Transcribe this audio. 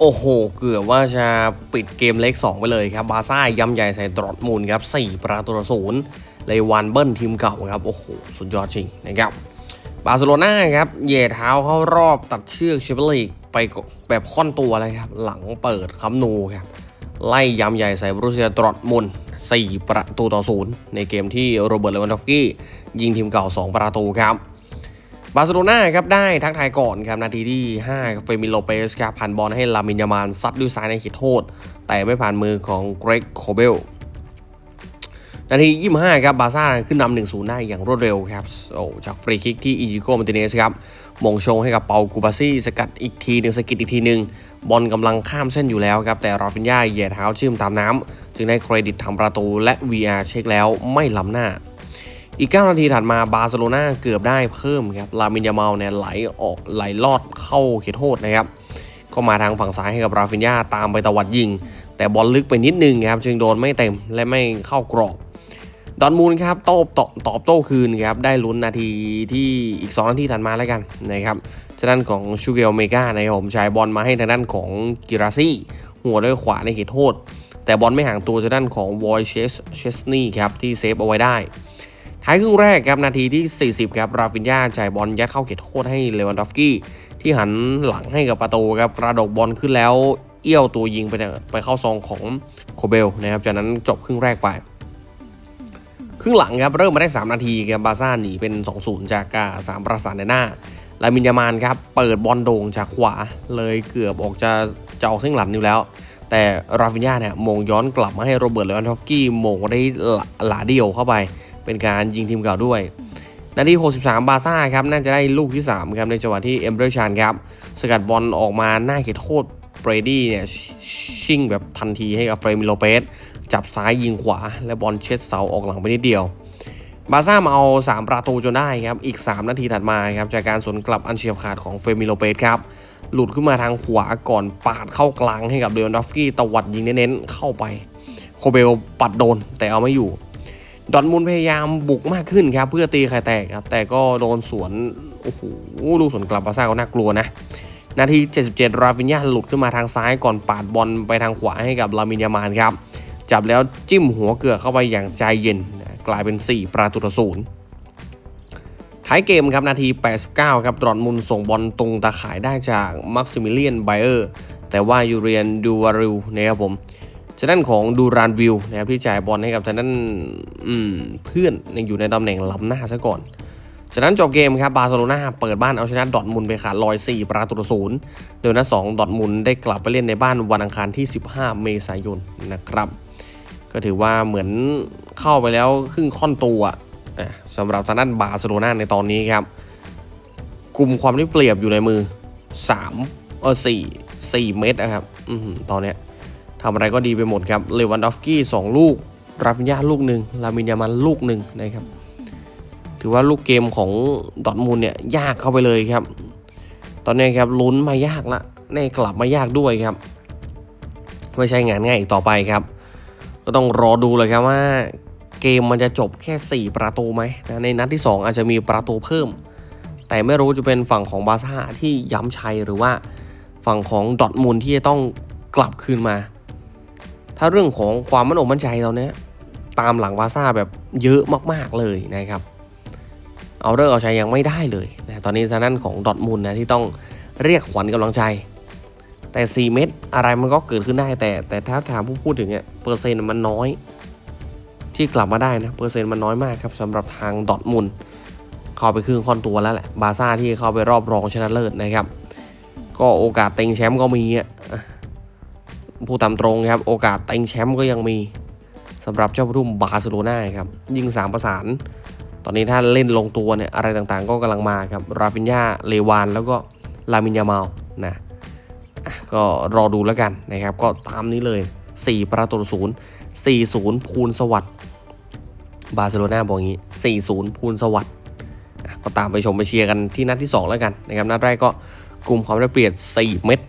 โอ้โห เกือบว่าจะปิดเกมเล็ก 2 ไปเลยครับ บาซ่าย่ำใหญ่ใส่ดอร์ทมูลครับ 4 ประตูต่อศูนย์เลวันเบิ้ลทีมเก่าครับ โอ้โห สุดยอดจริงนะครับ บาร์เซโลนาครับเหย่เท้าเข้ารอบตัดเชือกแชมเปี้ยนลีกไปแบบค่อนตัวเลยครับ หลังเปิดคัมนูครับ ไล่ยำใหญ่ใส่บรูเซียดอร์ทมุนด์4ประตูต่อศูนย์ในเกมที่โรเบิร์ตเลวันดอฟสกี้ยิงทีมเก่า 2 ประตูครับ บาร์เซโลนาครับได้ทักทายก่อนครับนาทีที่ 5 เฟมิโลเปสครับผ่านบอลให้ลามินยามานซัดด้วยซ้ายในเขตโทษ แต่ไม่ผ่านมือของเกรกโคเบลนาที25 ครับ บาซ่าขึ้นนำ1 0 ได้อย่างรวดเร็วครับ โอ้ จากฟรีคิกที่อีจิโกมาติเนสครับ มงชงให้กับเปากูบาซี่ สกัดอีกทีหนึ่งสกิดอีกทีหนึ่ง บอลกำลังข้ามเส้นอยู่แล้วครับ แต่ราฟินยาเหยียดเท้าชื่มตามน้ำ จึงได้เครดิตทำประตูและ VR เช็คแล้วไม่ล้ำหน้า อีก 9 นาทีถัดมาบาร์เซโลนาเกือบได้เพิ่มครับ ลามินยาเมาเนี่ยไหลออกไหลลอดเข้าเขตโทษนะครับ ก็มาทางฝั่งซ้ายให้กับราฟินยาตามไปตวัดยิง แต่บอลลึกไปนิดนึงครับ จึงโดนไม่เต็มและไม่เข้ากรอบ ดอนมูลครับโต้ตอบตอบโต้คืนครับ ได้ลุ้นนาทีที่อีก 2 นาทีถัดมาแล้วกันนะครับทางด้านของชูเกลเมกานะครับผมชายบอลมาให้ทางด้านของกิราซี่หัวด้วยขวาในเขตโทษ แต่บอลไม่ห่างตัวทางด้านของวอยเชสเชสนีครับที่เซฟเอาไว้ได้ ท้ายครึ่งแรกครับนาทีที่ 40 ครับราฟินยาจ่ายบอลยัดเข้าเขตโทษให้เลวันดอฟกี้ ที่หันหลังให้กับประตูครับกระดกบอลขึ้นแล้วเอี้ยวตัวยิงไปไปเข้าซองของโคเบลนะครับจากนั้นจบครึ่งแรกไป ครึ่งหลังครับเริ่มมาได้ 3 นาทีครับบาซ่าหนีเป็น 2-0 จากกาสามประสานในหน้าลามินยามานครับเปิดบอลโด่งจากขวาเลยเกือบออกจะจะออกเส้นหลังอยู่แล้ว แต่ราฟินยาเนี่ยมงย้อนกลับมาให้โรเบิร์ตเลวันดอฟกี้มงได้หลหลาเดียวเข้าไป เป็นการยิงทีมเก่าด้วยนาที 63 บาซ่าครับ น่าจะได้ลูกที่ 3 ครับ ในจังหวะที่เอมเบรชานครับ สกัดบอลออกมาหน้าเขตโทษเบรดี้เนี่ยชชิ่งแบบทันทีให้กับเฟรมิโลเปส จับซ้ายยิงขวา และบอลเช็ดเสาออกหลังไปนิดเดียว บาซ่ามาเอา 3 ประตูจนได้ครับ อีก 3 นาทีถัดมาครับ จากการสวนกลับอันเฉียบขาดของเฟรมิโลเปสครับ หลุดขึ้นมาทางขวาก่อนปาดเข้ากลางให้กับเดอนดอฟสกี้ตวัดยิงเน้นๆเข้าไป โคเบลปัดโดนแต่เอาไม่อยู่ ดอร์ทมุนพยายามบุกมากขึ้นครับเพื่อตีไข่แตกครับแต่ก็โดนสวนโอ้โหลูกสวนกลับบาซ่าก็น่ากลัวนะนาที 77 ราฟินยาหลุดขึ้นมาทางซ้ายก่อนปาดบอลไปทางขวาให้กับลามินยามานครับ จับแล้วจิ้มหัวเกือกเข้าไปอย่างใจเย็น กลายเป็น 4 ประตูต่อศูนย์ท้ายเกมครับ นาที 89 ครับดอร์ทมุนส่งบอลตรงตาข่ายได้จากมักซิมิเลียนไบเออร์แต่ว่ายูเรียนดูวาริลนะครับผม จากด้านของดูรานวิวนะครับที่จ่ายบอลให้กับทางด้านเพื่อนยังอยู่ในตำแหน่งล้ำหน้าซะก่อน จากนั้นจบเกมครับบาร์เซโลนาเปิดบ้านเอาชนะดอทมุนไปขาดลอย 4 ประตูต่อศูนย์โดยนัด2ดอทมุนได้กลับไปเล่นในบ้านวันอังคารที่ 15 เมษายนนะครับ ก็ถือว่าเหมือนเข้าไปแล้วครึ่งค่อนตัวอะสำหรับทางด้านบาร์เซโลนาในตอนนี้ครับกลุ่มความได้เปรียบอยู่ในมือ 3 เออ4 4 เมตรนะครับอตอนเนี้ย ทำอะไรก็ดีไปหมดครับเลวันดอฟกี้สองลูกราฟินยาลูกหนึ่งลามินยามันลูกหนึ่งนะครับ ถือว่าลูกเกมของดอทมูลเนี่ยยากเข้าไปเลยครับ ตอนนี้ครับลุ้นมายากละแน่กลับมายากด้วยครับ ไม่ใช่งานง่ายอีกต่อไปครับ ก็ต้องรอดูเลยครับว่าเกมมันจะจบแค่ 4 ประตูไหมนะในนัดที่ 2 อาจจะมีประตูเพิ่ม แต่ไม่รู้จะเป็นฝั่งของบาซ่าที่ย้ำชัยหรือว่าฝั่งของดอทมูลที่จะต้องกลับคืนมา ถ้าเรื่องของความมั่นอกมั่นใจตอนนี้ตามหลังบาซ่าแบบเยอะมากๆเลยนะครับ เอาเรื่องเอาใจยังไม่ได้เลยนะตอนนี้ทางด้านของดอทมุนด์นะที่ต้องเรียกขวัญกำลังใจ แต่ 4 เม็ดอะไรมันก็เกิดขึ้นได้แต่แต่ถ้าถามผู้พูดถึงเนี่ยเปอร์เซ็นต์มันน้อย ที่กลับมาได้นะเปอร์เซ็นต์มันน้อยมากครับสำหรับทางดอทมุนด์เข้าไปครึ่งค่อนตัวแล้วแหละบาซ่าที่เข้าไปรอบรองชนะเลิศนะครับ ก็โอกาสเต็งแชมป์ก็มีอะ ผู้ตามตรงครับ โอกาสเต็งแชมป์ก็ยังมีสำหรับเจ้ารุ่มบาร์เซโลนาครับ ยิง 3 ประสาน ตอนนี้ถ้าเล่นลงตัวเนี่ย อะไรต่างๆ ก็กำลังมาครับ ราฟินยาเลวาน แล้วก็ลามินยามานะก็รอดูแล้วกันนะครับ ก็ตามนี้เลย 4 ประตูศูนย์4-0ภูลสวัสด์บาร์เซโลนาบอกอย่างนี้4-0ภูลสวัสด์ก็ตามไปชมไปเชียร์กันที่นัดที่ 2 แล้วกันนะครับ นัดแรกก็กลุ่มความได้เปรียบ4 เม็ด